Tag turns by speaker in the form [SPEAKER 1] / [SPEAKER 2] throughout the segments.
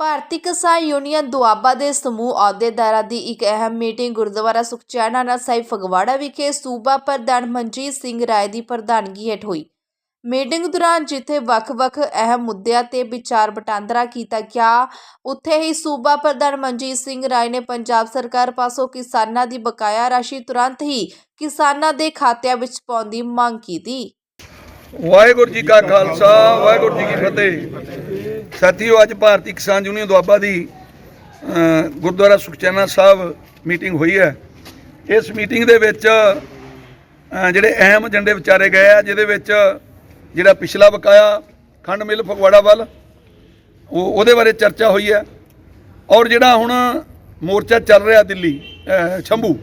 [SPEAKER 1] ਭਾਰਤੀ Kisan union Doaba ਦੇ ਸਮੂਹ ਅਹੁਦੇਦਾਰਾਂ ਦੀ ਇੱਕ ਅਹਿਮ ਮੀਟਿੰਗ ਗੁਰਦੁਆਰਾ ਸੁਖਚੈਨ ਸਾਹਿਬ ਫਗਵਾੜਾ ਵਿਖੇ ਸੂਬਾ ਪ੍ਰਧਾਨ ਮਨਜੀਤ ਸਿੰਘ ਰਾਏ ਦੀ ਪ੍ਰਧਾਨਗੀ ਹੇਠ ਹੋਈ। ਮੀਟਿੰਗ ਦੌਰਾਨ ਜਿੱਥੇ ਵੱਖ-ਵੱਖ ਅਹਿਮ ਮੁੱਦਿਆਂ ਤੇ ਵਿਚਾਰ ਵਟਾਂਦਰਾ ਕੀਤਾ ਗਿਆ, ਉੱਥੇ ਹੀ ਸੂਬਾ ਪ੍ਰਧਾਨ ਮਨਜੀਤ ਸਿੰਘ ਰਾਏ ਨੇ ਪੰਜਾਬ ਸਰਕਾਰ ਪਾਸੋਂ ਕਿਸਾਨਾਂ ਦੀ ਬਕਾਇਆ ਰਾਸ਼ੀ ਤੁਰੰਤ ਹੀ ਕਿਸਾਨਾਂ ਦੇ ਖਾਤਿਆਂ ਵਿੱਚ ਪਾਉਣ ਦੀ ਮੰਗ ਕੀਤੀ।
[SPEAKER 2] ਵਾਹਿਗੁਰੂ ਜੀ ਕਾ ਖਾਲਸਾ, ਵਾਹਿਗੁਰੂ ਜੀ ਕੀ ਫਤਿਹ। ਸਾਥੀਓ ਅੱਜ ਭਾਰਤੀ ਕਿਸਾਨ ਯੂਨੀਅਨ ਦੁਆਬਾ ਦੀ ਗੁਰਦੁਆਰਾ ਸੁਖਚੈਨਾ ਸਾਹਿਬ ਮੀਟਿੰਗ ਹੋਈ ਹੈ। ਇਸ ਮੀਟਿੰਗ ਦੇ ਵਿੱਚ ਜਿਹੜੇ ਅਹਿਮ ਏਜੰਡੇ ਵਿਚਾਰੇ ਗਏ ਆ ਜਿਹਦੇ ਵਿੱਚ ਜਿਹੜਾ ਪਿਛਲਾ ਬਕਾਇਆ ਖੰਡ ਮਿਲ ਫਗਵਾੜਾ ਵੱਲ ਉਹ ਉਹਦੇ ਬਾਰੇ ਚਰਚਾ ਹੋਈ ਹੈ। ਔਰ ਜਿਹੜਾ ਹੁਣ ਮੋਰਚਾ ਚੱਲ ਰਿਹਾ ਦਿੱਲੀ ਅ, ਸ਼ੰਭੂ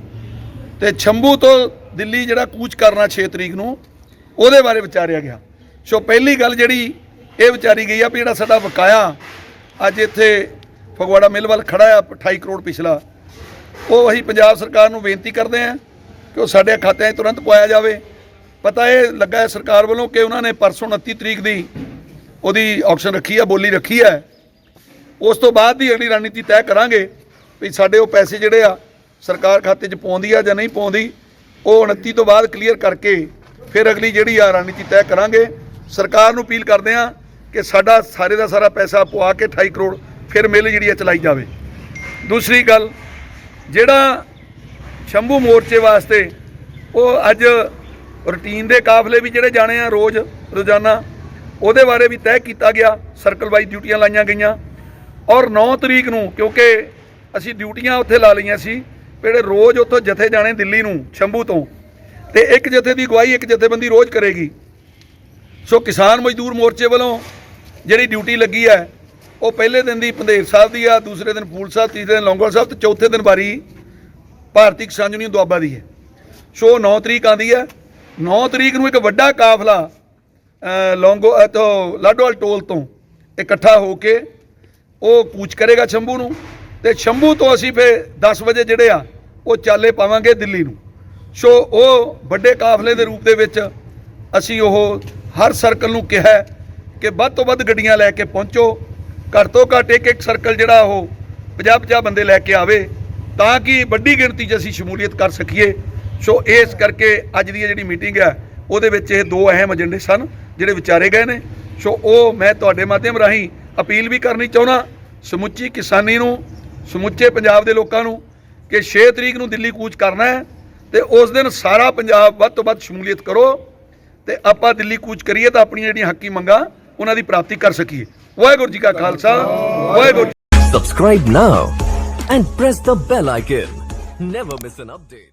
[SPEAKER 2] ਤੇ ਸ਼ੰਭੂ ਤੋਂ ਦਿੱਲੀ ਜਿਹੜਾ ਕੂਚ ਕਰਨਾ 6 ਤਰੀਕ ਨੂੰ ਉਹਦੇ ਬਾਰੇ ਵਿਚਾਰਿਆ ਗਿਆ। ਸੋ ਪਹਿਲੀ ਗੱਲ ਜਿਹੜੀ ਇਹ ਵਿਚਾਰੀ ਗਈ ਆ ਵੀ ਜਿਹੜਾ ਸਾਡਾ ਬਕਾਇਆ ਅੱਜ ਇੱਥੇ ਫਗਵਾੜਾ ਮਿਲ ਵੱਲ ਖੜਾ ਆ 28 ਕਰੋੜ ਪਿਛਲਾ। ਉਹ ਅਸੀਂ ਪੰਜਾਬ ਸਰਕਾਰ ਨੂੰ ਬੇਨਤੀ ਕਰਦੇ ਹਾਂ ਕਿ ਉਹ ਸਾਡੇ ਖਾਤਿਆਂ 'ਚ ਤੁਰੰਤ ਪਾਇਆ ਜਾਵੇ। ਪਤਾ ਇਹ ਲੱਗਾ ਹੈ ਸਰਕਾਰ ਵੱਲੋਂ ਕਿ ਉਹਨਾਂ ਨੇ ਪਰਸੋਂ 29 ਤਰੀਕ ਦੀ ਉਹਦੀ ਆਕਸ਼ਨ ਰੱਖੀ ਆ, ਬੋਲੀ ਰੱਖੀ ਹੈ ਉਸ ਤੋਂ ਬਾਅਦ ਦੀ ਅਗਲੀ ਰਣਨੀਤੀ ਤੈਅ ਕਰਾਂਗੇ ਵੀ ਸਾਡੇ ਉਹ ਪੈਸੇ ਜਿਹੜੇ ਆ, ਸਰਕਾਰ ਖਾਤੇ 'ਚ ਪਾਉਂਦੀ ਆ ਜਾਂ ਨਹੀਂ ਪਾਉਂਦੀ, ਉਹ 29 ਤੋਂ ਬਾਅਦ ਕਲੀਅਰ ਕਰਕੇ ਫਿਰ ਅਗਲੀ ਜਿਹੜੀ ਆ ਰਣਨੀਤੀ ਤੈਅ ਕਰਾਂਗੇ। ਸਰਕਾਰ ਨੂੰ ਅਪੀਲ ਕਰਦੇ ਆ ਕਿ ਸਾਡਾ ਸਾਰੇ ਦਾ ਸਾਰਾ ਪੈਸਾ ਪਵਾ ਕੇ 28 ਕਰੋੜ ਫਿਰ ਮਿਲ ਜਿਹੜੀ ਆ ਚਲਾਈ ਜਾਵੇ। ਦੂਸਰੀ ਗੱਲ, ਜਿਹੜਾ ਸ਼ੰਭੂ ਮੋਰਚੇ ਵਾਸਤੇ ਉਹ ਅੱਜ ਰੂਟੀਨ ਦੇ ਕਾਫਲੇ ਵੀ ਜਿਹੜੇ ਜਾਣੇ ਆ ਰੋਜ਼ ਰੋਜ਼ਾਨਾ, ਉਹਦੇ ਬਾਰੇ ਵੀ ਤੈਅ ਕੀਤਾ ਗਿਆ, ਸਰਕਲ ਵਾਈਜ਼ ਡਿਊਟੀਆਂ ਲਾਈਆਂ ਗਈਆਂ। ਔਰ 9 ਤਰੀਕ ਨੂੰ, ਕਿਉਂਕਿ ਅਸੀਂ ਡਿਊਟੀਆਂ ਉੱਥੇ ਲਾ ਲਈਆਂ ਸੀ, ਜਿਹੜੇ ਰੋਜ਼ ਉੱਥੋਂ ਜਥੇ ਜਾਣੇ ਦਿੱਲੀ ਨੂੰ, ਸ਼ੰਭੂ ਤੋਂ। ਤੇ ਇੱਕ ਜਥੇ ਦੀ ਅਗਵਾਈ, ਇੱਕ ਜਥੇਬੰਦੀ ਰੋਜ਼ ਕਰੇਗੀ। ਸੋ ਕਿਸਾਨ ਮਜ਼ਦੂਰ ਮੋਰਚੇ ਵੱਲੋਂ ਜਿਹੜੀ ਡਿਊਟੀ ਲੱਗੀ ਹੈ, ਉਹ ਪਹਿਲੇ ਦਿਨ ਦੀ ਪੰਦੇਰ ਸਾਹਿਬ ਦੀ ਆ, ਦੂਸਰੇ ਦਿਨ ਫੂਲ ਸਾਹਿਬ, ਤੀਸਰੇ ਦਿਨ ਲੌਂਗੋਵਾਲ ਸਾਹਿਬ ਤੇ ਚੌਥੇ ਦਿਨ ਵਾਰੀ ਭਾਰਤੀ ਕਿਸਾਨ ਯੂਨੀਅਨ ਦੁਆਬਾ ਦੀ ਹੈ। ਸੋ 9 ਤਰੀਕ ਆਂਦੀ ਹੈ। 9 ਤਰੀਕ ਨੂੰ ਇੱਕ ਵੱਡਾ ਕਾਫਲਾ ਲੌਂਗੋ ਤੋਂ ਲਾਡੋਵਾਲ ਟੋਲ ਤੋਂ ਇਕੱਠਾ ਹੋ ਕੇ ਉਹ ਕੂਚ ਕਰੇਗਾ ਸ਼ੰਭੂ ਨੂੰ ਤੇ ਸ਼ੰਭੂ ਤੋਂ ਅਸੀਂ ਫੇ 10 ਵਜੇ ਜਿਹੜੇ ਆ, ਉਹ ਚਾਲੇ ਪਾਵਾਂਗੇ ਦਿੱਲੀ ਨੂੰ। ਸੋ ਉਹ ਵੱਡੇ ਕਾਫਲੇ ਦੇ ਰੂਪ ਦੇ ਵਿੱਚ ਅਸੀਂ ਉਹ ਹਰ ਸਰਕਲ ਨੂੰ ਕਿਹਾ ਕਿ ਵੱਧ ਤੋਂ ਵੱਧ ਗੱਡੀਆਂ ਲੈ ਕੇ ਪਹੁੰਚੋ। ਘੱਟ ਤੋਂ ਘੱਟ ਇੱਕ ਇੱਕ ਸਰਕਲ ਜਿਹੜਾ ਉਹ 50 50 ਬੰਦੇ ਲੈ ਕੇ ਆਵੇ ਤਾਂ ਕਿ ਵੱਡੀ ਗਿਣਤੀ 'ਚ ਅਸੀਂ ਸ਼ਮੂਲੀਅਤ ਕਰ ਸਕੀਏ। ਸੋ ਇਸ ਕਰਕੇ ਅੱਜ ਦੀ ਇਹ ਜਿਹੜੀ ਮੀਟਿੰਗ ਹੈ, ਉਹਦੇ ਵਿੱਚ ਇਹ ਦੋ ਅਹਿਮ ਏਜੰਡੇ ਸਨ, ਜਿਹੜੇ ਵਿਚਾਰੇ ਗਏ ਨੇ। ਸੋ ਉਹ ਮੈਂ ਤੁਹਾਡੇ ਮਾਧਿਅਮ ਰਾਹੀਂ ਅਪੀਲ ਵੀ ਕਰਨੀ ਚਾਹੁੰਦਾ, ਸਮੁੱਚੀ ਕਿਸਾਨੀ ਨੂੰ, ਸਮੁੱਚੇ ਪੰਜਾਬ ਦੇ ਲੋਕਾਂ ਨੂੰ, ਕਿ 6 ਤਰੀਕ ਨੂੰ ਦਿੱਲੀ ਕੂਚ ਕਰਨਾ ਹੈ ਤੇ ਉਸ ਦਿਨ ਸਾਰਾ ਪੰਜਾਬ ਵੱਧ ਤੋਂ ਵੱਧ ਸ਼ਮੂਲੀਅਤ ਕਰੋ ਤੇ ਆਪਾਂ ਦਿੱਲੀ ਕੂਚ ਕਰੀਏ ਤਾਂ ਆਪਣੀਆਂ ਜਿਹੜੀਆਂ ਹੱਕੀ ਮੰਗਾਂ ਉਹਨਾਂ ਦੀ ਪ੍ਰਾਪਤੀ ਕਰ ਸਕੀਏ ਵਾਹਿਗੁਰੂ ਜੀ ਕਾ Khalsa Waheguru
[SPEAKER 3] Subscribe now and press the bell icon. Never miss an update.